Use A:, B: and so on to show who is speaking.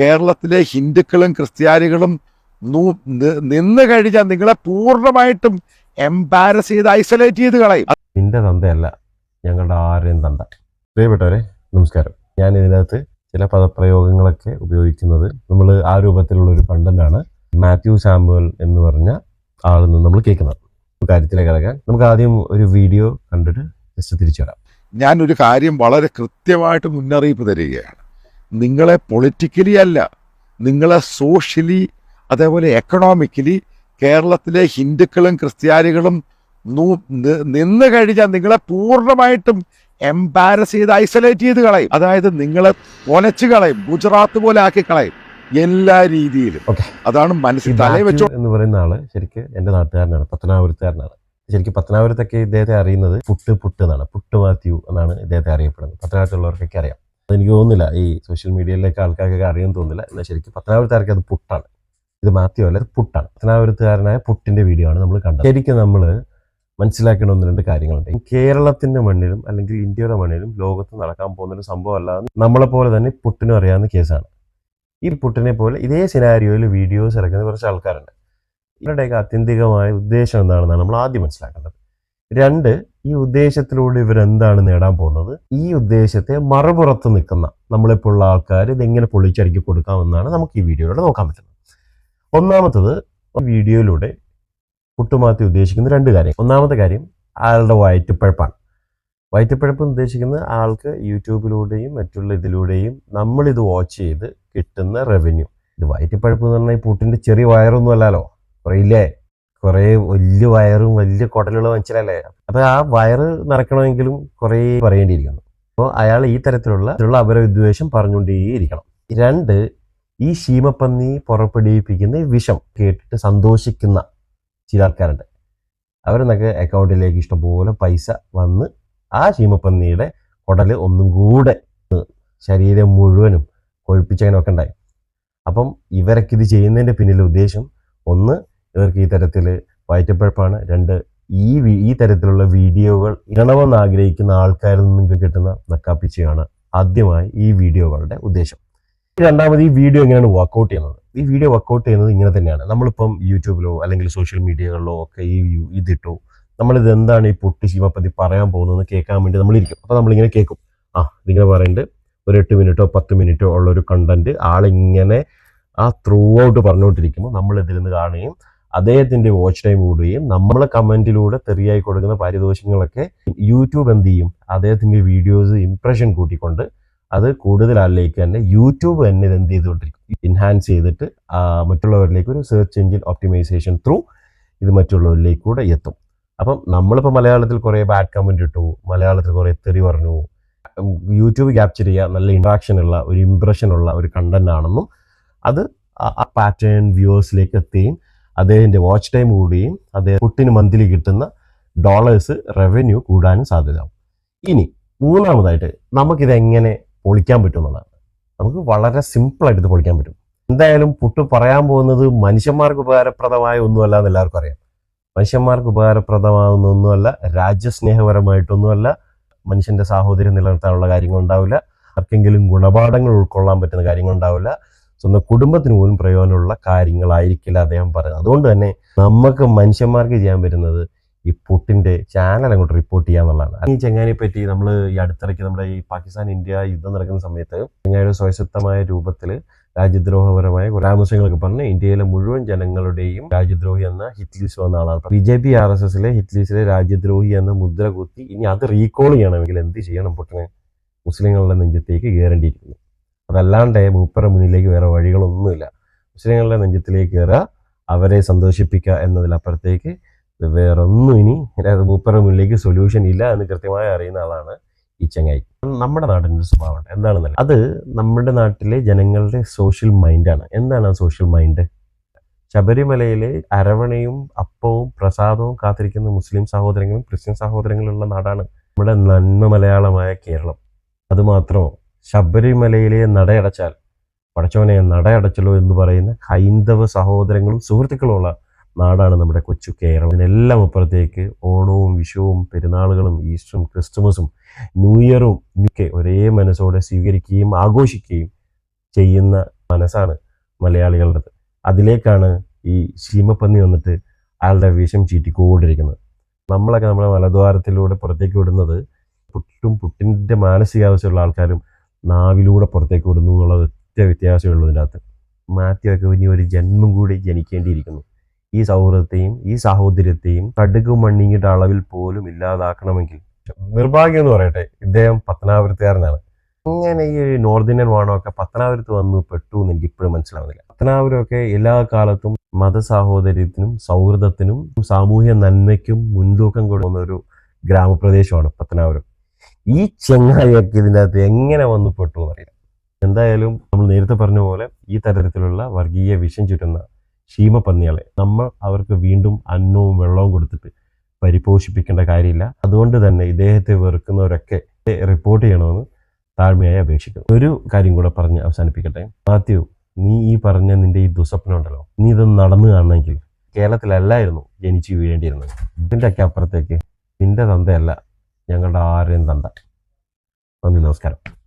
A: കേരളത്തിലെ ഹിന്ദുക്കളും ക്രിസ്ത്യാനികളും നിന്ന് കഴിഞ്ഞാൽ നിങ്ങളെ പൂർണമായിട്ടും എംബാരസ് ചെയ്ത് ഐസൊലേറ്റ് ചെയ്ത് കളയും.
B: നിന്റെ തന്തയല്ല ഞങ്ങളുടെ ആരെയും തന്ത. പ്രിയപ്പെട്ടവരെ നമസ്കാരം. ഞാൻ ഇതിനകത്ത് ചില പദപ്രയോഗങ്ങളൊക്കെ ഉപയോഗിക്കുന്നത് നമ്മൾ ആ രൂപത്തിലുള്ള ഒരു കണ്ടന്റാണ് മാത്യു സാമുവൽ എന്ന് പറഞ്ഞ ആളിൽ നിന്ന് നമ്മൾ കേൾക്കുന്നത്. കാര്യത്തിലേക്ക് കിടക്കാൻ. നമുക്ക് ആദ്യം ഒരു വീഡിയോ കണ്ടിട്ട് ജസ്റ്റ് തിരിച്ചു വരാം.
A: ഞാനൊരു ഒരു കാര്യം വളരെ കൃത്യമായിട്ട് മുന്നറിയിപ്പ് തരികയാണ്. നിങ്ങളെ പൊളിറ്റിക്കലി അല്ല നിങ്ങളെ സോഷ്യലി അതേപോലെ എക്കണോമിക്കലി കേരളത്തിലെ ഹിന്ദുക്കളും ക്രിസ്ത്യാനികളും നിന്ന് കഴിഞ്ഞാൽ നിങ്ങളെ പൂർണമായിട്ടും എംബാരസ് ചെയ്ത് ഐസൊലേറ്റ് ചെയ്ത് കളയും. അതായത് നിങ്ങളെ ഒലച്ചു കളയും ഗുജറാത്ത് പോലെ ആക്കി കളയും എല്ലാ രീതിയിലും. അതാണ് മനസ്സിൽ തലേ വെച്ചോ
B: എന്ന് പറയുന്ന ആൾ ശരിക്ക് എന്റെ നാട്ടുകാരനാണ് പത്തനാപുരത്തുകാരനാണ്. ശരിക്കും പത്തനാപുരത്തൊക്കെ ഇദ്ദേഹത്തെ അറിയുന്നത് പുട്ട് പുട്ട് എന്നാണ് പുട്ട് മാത്യു എന്നാണ് ഇദ്ദേഹത്തെ അറിയപ്പെടുന്നത്. പത്തനാപുരത്തുള്ളവർക്കൊക്കെ അറിയാം. അതെനിക്ക് തോന്നുന്നില്ല. ഈ സോഷ്യൽ മീഡിയയിലേക്ക് ആൾക്കാർക്കൊക്കെ അറിയാൻ തോന്നുന്നില്ല. എന്നാൽ ശരിക്കും പത്തനാപുരത്തുകാർക്ക് അത് പുട്ടാണ്. ഇത് മാത്യു അല്ല ഇത് പുട്ടാണ്. പത്തനാപുരത്തുകാരനായ പുട്ടിന്റെ വീഡിയോ ആണ് നമ്മൾ കണ്ടത്. ശരിക്കും നമ്മൾ മനസ്സിലാക്കേണ്ട ഒന്ന് രണ്ട് കാര്യങ്ങളുണ്ട്. കേരളത്തിന്റെ മണ്ണിലും അല്ലെങ്കിൽ ഇന്ത്യയുടെ മണ്ണിലും ലോകത്ത് നടക്കാൻ പോകുന്ന ഒരു അല്ലാതെ നമ്മളെ പോലെ തന്നെ പുട്ടിനും അറിയാവുന്ന കേസാണ് ഈ പുട്ടിനെ പോലെ ഇതേ സിനാരിയോയിൽ വീഡിയോസ് ഇറക്കുന്ന കുറച്ച് ആൾക്കാരുണ്ട്. ഇവരുടെയൊക്കെ ആത്യന്തികമായ ഉദ്ദേശം എന്താണെന്നാണ് നമ്മൾ ആദ്യം മനസ്സിലാക്കേണ്ടത്. രണ്ട് ഈ ഉദ്ദേശത്തിലൂടെ ഇവരെന്താണ് നേടാൻ പോകുന്നത്? ഈ ഉദ്ദേശത്തെ മറുപുറത്ത് നിൽക്കുന്ന നമ്മളിപ്പോഴുള്ള ആൾക്കാർ ഇതെങ്ങനെ പൊളിച്ചടുക്കി കൊടുക്കാമെന്നാണ് നമുക്ക് ഈ വീഡിയോയിലൂടെ നോക്കാൻ പറ്റുന്നത്. ഒന്നാമത്തത് വീഡിയോയിലൂടെ കുട്ടുമാത്തി ഉദ്ദേശിക്കുന്ന രണ്ട് കാര്യം. ഒന്നാമത്തെ കാര്യം ആളുടെ വയറ്റുപ്പഴപ്പാണ് വയറ്റുപ്പഴപ്പ് ഉദ്ദേശിക്കുന്ന ഉദ്ദേശിക്കുന്നത് ആൾക്ക് യൂട്യൂബിലൂടെയും മറ്റുള്ള ഇതിലൂടെയും നമ്മളിത് വാച്ച് ചെയ്ത് കിട്ടുന്ന റവന്യൂ ഇത് വയറ്റിപ്പഴപ്പ് എന്ന് പറഞ്ഞാൽ ഈ പുട്ടിന്റെ ചെറിയ വയറൊന്നും അല്ലല്ലോ കുറയില്ലേ? കുറേ വലിയ വയറും വലിയ കുടലുള്ള മനുഷ്യരല്ലേ? അപ്പൊ ആ വയറ് നിറയ്ക്കണമെങ്കിലും കുറേ പറയേണ്ടിയിരിക്കുന്നു. അപ്പോൾ അയാൾ ഈ തരത്തിലുള്ള അപരവിദ്വേഷം പറഞ്ഞുകൊണ്ടേയിരിക്കണം. രണ്ട് ഈ ശീമപ്പന്നി പുറപ്പെടുവിപ്പിക്കുന്ന വിഷം കേട്ടിട്ട് സന്തോഷിക്കുന്ന ചില ആൾക്കാരുണ്ട്. അവരെന്നൊക്കെ അക്കൗണ്ടിലേക്ക് ഇഷ്ടംപോലെ പൈസ വന്ന് ആ ശീമപ്പന്നിയുടെ കുടൽ ഒന്നും കൂടെ ശരീരം മുഴുവനും കൊഴുപ്പിച്ചതിനൊക്കെ ഉണ്ടായി. അപ്പം ഇവരൊക്കെ ഇത് ചെയ്യുന്നതിന്റെ പിന്നിലെ ഉദ്ദേശം ഒന്ന് ഇവർക്ക് ഈ തരത്തിൽ വയറ്റപ്പഴപ്പാണ് രണ്ട് ഈ ഈ തരത്തിലുള്ള വീഡിയോകൾ ഇടണമെന്ന് ആഗ്രഹിക്കുന്ന ആൾക്കാരിൽ നിന്നും കിട്ടുന്ന നക്കാപ്പിച്ചയാണ് ആദ്യമായി ഈ വീഡിയോകളുടെ ഉദ്ദേശം. രണ്ടാമത് ഈ വീഡിയോ എങ്ങനെയാണ് വർക്കൗട്ട് ചെയ്യുന്നത്? ഈ വീഡിയോ വർക്കൗട്ട് ചെയ്യുന്നത് ഇങ്ങനെ തന്നെയാണ്. നമ്മളിപ്പം യൂട്യൂബിലോ അല്ലെങ്കിൽ സോഷ്യൽ മീഡിയകളിലോ ഒക്കെ ഈ ഇതിട്ടു. നമ്മളിത് എന്താണ് ഈ പൊട്ടി ശിവപ്പതി പറയാൻ പോകുന്നതെന്ന് കേൾക്കാൻ വേണ്ടി നമ്മളിരിക്കും. അപ്പോൾ നമ്മളിങ്ങനെ കേൾക്കും. ആ ഇതിങ്ങനെ പറയുന്നുണ്ട് ഒരു എട്ട് മിനിറ്റോ പത്ത് മിനിറ്റോ ഉള്ള ഒരു കണ്ടന്റ് ആളിങ്ങനെ ആ ത്രൂ ഔട്ട് പറഞ്ഞുകൊണ്ടിരിക്കുമ്പോൾ നമ്മൾ ഇതിൽ നിന്ന് കാണുകയും അദ്ദേഹത്തിന്റെ വാച്ച് ടൈം കൂടുകയും നമ്മളെ കമന്റിലൂടെ തെറിയായി കൊടുക്കുന്ന പാരിതോഷികങ്ങളൊക്കെ യൂട്യൂബ് എന്ത് ചെയ്യും? അദ്ദേഹത്തിന്റെ വീഡിയോസ് ഇംപ്രഷൻ കൂട്ടിക്കൊണ്ട് അത് കൂടുതൽ ആളിലേക്ക് തന്നെ യൂട്യൂബ് തന്നെ ഇത് എന്ത് ചെയ്തുകൊണ്ടിരിക്കും? ഇൻഹാൻസ് ചെയ്തിട്ട് മറ്റുള്ളവരിലേക്ക് ഒരു സെർച്ച് എഞ്ചിൻ ഓപ്റ്റിമൈസേഷൻ ത്രൂ ഇത് മറ്റുള്ളവരിലേക്ക് കൂടെ എത്തും. അപ്പം നമ്മളിപ്പോൾ മലയാളത്തിൽ കുറേ ബാഡ് കമന്റ് ഇട്ടു മലയാളത്തിൽ കുറേ തെറി പറഞ്ഞു യൂട്യൂബ് ക്യാപ്ചർ ചെയ്യുക നല്ല ഇൻട്രാക്ഷൻ ഉള്ള ഒരു ഇംപ്രഷൻ ഉള്ള ഒരു കണ്ടന്റ് ആണെന്നും അത് ആ പാറ്റേൺ വ്യൂവേഴ്സിലേക്ക് എത്തുകയും അദ്ദേഹത്തിന്റെ വാച്ച് ടൈം കൂടുകയും അദ്ദേഹം പുട്ടിന് മന്ത്ലി കിട്ടുന്ന ഡോളേഴ്സ് റവന്യൂ കൂടാനും സാധ്യതയാവും. ഇനി മൂന്നാമതായിട്ട് നമുക്കിത് എങ്ങനെ പൊളിക്കാൻ പറ്റും എന്നുള്ളതാണ്. നമുക്ക് വളരെ സിമ്പിളായിട്ട് ഇത് പൊളിക്കാൻ പറ്റും. എന്തായാലും പുട്ട് പറയാൻ പോകുന്നത് മനുഷ്യന്മാർക്ക് ഉപകാരപ്രദമായ ഒന്നുമല്ല എന്ന് എല്ലാവർക്കും അറിയാം. മനുഷ്യന്മാർക്ക് ഉപകാരപ്രദമാകുന്ന ഒന്നുമല്ല രാജ്യസ്നേഹപരമായിട്ടൊന്നുമല്ല മനുഷ്യന്റെ സാഹോദര്യം നിലനിർത്താനുള്ള കാര്യങ്ങൾ ഉണ്ടാവില്ല ആർക്കെങ്കിലും ഗുണപാഠങ്ങൾ ഉൾക്കൊള്ളാൻ പറ്റുന്ന കാര്യങ്ങൾ ഉണ്ടാവില്ല സ്വന്തം കുടുംബത്തിന് പോലും പ്രയോജനമുള്ള കാര്യങ്ങളായിരിക്കില്ല അദ്ദേഹം പറയുന്നത്. അതുകൊണ്ട് തന്നെ നമുക്ക് മനുഷ്യന്മാർക്ക് ചെയ്യാൻ പറ്റുന്നത് ഈ പുട്ടിന്റെ ചാനൽ അങ്ങോട്ട് റിപ്പോർട്ട് ചെയ്യുക എന്നുള്ളതാണ്. ഈ ചെങ്ങാനെ പറ്റി നമ്മൾ ഈ അടുത്തിടയ്ക്ക് നമ്മുടെ ഈ പാകിസ്ഥാൻ ഇന്ത്യ യുദ്ധം നടക്കുന്ന സമയത്ത് ചെങ്ങായുടെ സ്വയശക്തമായ രൂപത്തിൽ രാജ്യദ്രോഹപരമായ പരാമർശങ്ങളൊക്കെ പറഞ്ഞ് ഇന്ത്യയിലെ മുഴുവൻ ജനങ്ങളുടെയും രാജ്യദ്രോഹി എന്ന ഹിറ്റ്ലിസ് വന്ന ആളാണ്. B J P R S എസിലെ ഹിറ്റ്ലിസിലെ രാജ്യദ്രോഹി എന്ന മുദ്ര കുത്തി ഇനി അത് റീകോൾ ചെയ്യണമെങ്കിൽ എന്ത് ചെയ്യണം? പുട്ടിനെ മുസ്ലിങ്ങളുടെ നെഞ്ചത്തേക്ക് കയറേണ്ടിയിരിക്കുന്നു. അതല്ലാണ്ട് മൂപ്പറ മുന്നിലേക്ക് വേറെ വഴികളൊന്നുമില്ല. മുസ്ലിങ്ങളുടെ നെഞ്ചത്തിലേക്ക് കയറുക അവരെ സന്തോഷിപ്പിക്കുക എന്നതിലപ്പുറത്തേക്ക് വേറെ ഒന്നും ഇനി മൂപ്പറ മുന്നിലേക്ക് സൊല്യൂഷൻ ഇല്ല എന്ന് കൃത്യമായി അറിയുന്ന ആളാണ് ഈ ചങ്ങായി. നമ്മുടെ നാടിന്റെ സ്വഭാവം എന്താണെന്ന് അത് നമ്മുടെ നാട്ടിലെ ജനങ്ങളുടെ സോഷ്യൽ മൈൻഡാണ് എന്താണ് ആ സോഷ്യൽ മൈൻഡ് ശബരിമലയിലെ അരവണയും അപ്പവും പ്രസാദവും കാത്തിരിക്കുന്ന മുസ്ലിം സഹോദരങ്ങളും ക്രിസ്ത്യൻ സഹോദരങ്ങളും ഉള്ള നാടാണ് നമ്മുടെ നന്മ മലയാളമായ കേരളം. അതുമാത്രമോ ശബരിമലയിലെ നടയടച്ചാൽ പടച്ചവനെ നടയടച്ചല്ലോ എന്ന് പറയുന്ന ഹൈന്ദവ സഹോദരങ്ങളും സുഹൃത്തുക്കളുമുള്ള നാടാണ് നമ്മുടെ കൊച്ചു കേരളം. ഇതിനെല്ലാം അപ്പുറത്തേക്ക് ഓണവും വിഷുവും പെരുന്നാളുകളും ഈസ്റ്ററും ക്രിസ്തുമസും ന്യൂ ഇയറും ഒക്കെ ഒരേ മനസ്സോടെ സ്വീകരിക്കുകയും ആഘോഷിക്കുകയും ചെയ്യുന്ന മനസ്സാണ് മലയാളികളുടേത്. അതിലേക്കാണ് ഈ ശീമപ്പന്നി വന്നിട്ട് അയാളുടെ വിഷം ചീറ്റിക്കൊണ്ടിരിക്കുന്നത്. നമ്മളൊക്കെ നമ്മുടെ മലദ്വാരത്തിലൂടെ പുറത്തേക്ക് വിടുന്നത് പുട്ടും പുട്ടിന്റെ മാനസികാവസ്ഥയുള്ള ആൾക്കാരും നാവിലൂടെ പുറത്തേക്ക് വിടുന്നു എന്നുള്ള ഒറ്റ വ്യത്യാസമേ ഉള്ളൂ അകത്ത് മാത്യു ഒക്കെ ഇനി ഒരു ജന്മം കൂടി ജനിക്കേണ്ടിയിരിക്കുന്നു. ഈ സൗഹൃദത്തെയും ഈ സാഹോദര്യത്തെയും കടുക് മണ്ണിങ്ങിട്ട അളവിൽ പോലും ഇല്ലാതാക്കണമെങ്കിൽ നിർഭാഗ്യം എന്ന് പറയട്ടെ ഇദ്ദേഹം പത്തനാപുരത്തുകാരനാണ്. ഇങ്ങനെ ഈ നോർത്ത് ഇന്ത്യൻ വാണമൊക്കെ പത്തനാപുരത്ത് വന്നു പെട്ടു എന്ന് എനിക്ക് ഇപ്പോഴും മനസ്സിലാവുന്നില്ല. പത്തനാപുരമൊക്കെ എല്ലാ കാലത്തും മതസാഹോദര്യത്തിനും സൗഹൃദത്തിനും സാമൂഹ്യ നന്മയ്ക്കും മുൻതൂക്കം കൊടുക്കുന്ന ഒരു ഗ്രാമപ്രദേശമാണ് പത്തനാപുരം. ഈ ചെങ്ങായിയൊക്കെ ഇതിന്റെ അകത്ത് എങ്ങനെ വന്നു പെട്ടു അറിയാം എന്തായാലും നമ്മൾ നേരത്തെ പറഞ്ഞ പോലെ ഈ തരത്തിലുള്ള വർഗീയ വിഷം ചുറ്റുന്ന ക്ഷീമപ്പന്നികളെ നമ്മൾ അവർക്ക് വീണ്ടും അന്നവും വെള്ളവും കൊടുത്തിട്ട് പരിപോഷിപ്പിക്കേണ്ട കാര്യമില്ല. അതുകൊണ്ട് തന്നെ ഇദ്ദേഹത്തെ വെറുക്കുന്നവരൊക്കെ റിപ്പോർട്ട് ചെയ്യണമെന്ന് താഴ്മയായി അപേക്ഷിക്കുന്നു. ഒരു കാര്യം കൂടെ പറഞ്ഞ് അവസാനിപ്പിക്കട്ടെ. മാത്യു നീ ഈ പറഞ്ഞ നിന്റെ ഈ ദുസ്വപ്നം ഉണ്ടല്ലോ. നീ ഇതൊന്ന് നടന്നു കാണണമെങ്കിൽ കേരളത്തിലല്ലായിരുന്നു ജനിച്ചു വീഴേണ്ടിയിരുന്നത്. ഇതിന്റെ ഒക്കെ അപ്പുറത്തേക്ക് നിന്റെ തന്തയല്ല. ഞങ്ങളുടെ ആരെയും തണ്ട നന്ദി നമസ്കാരം.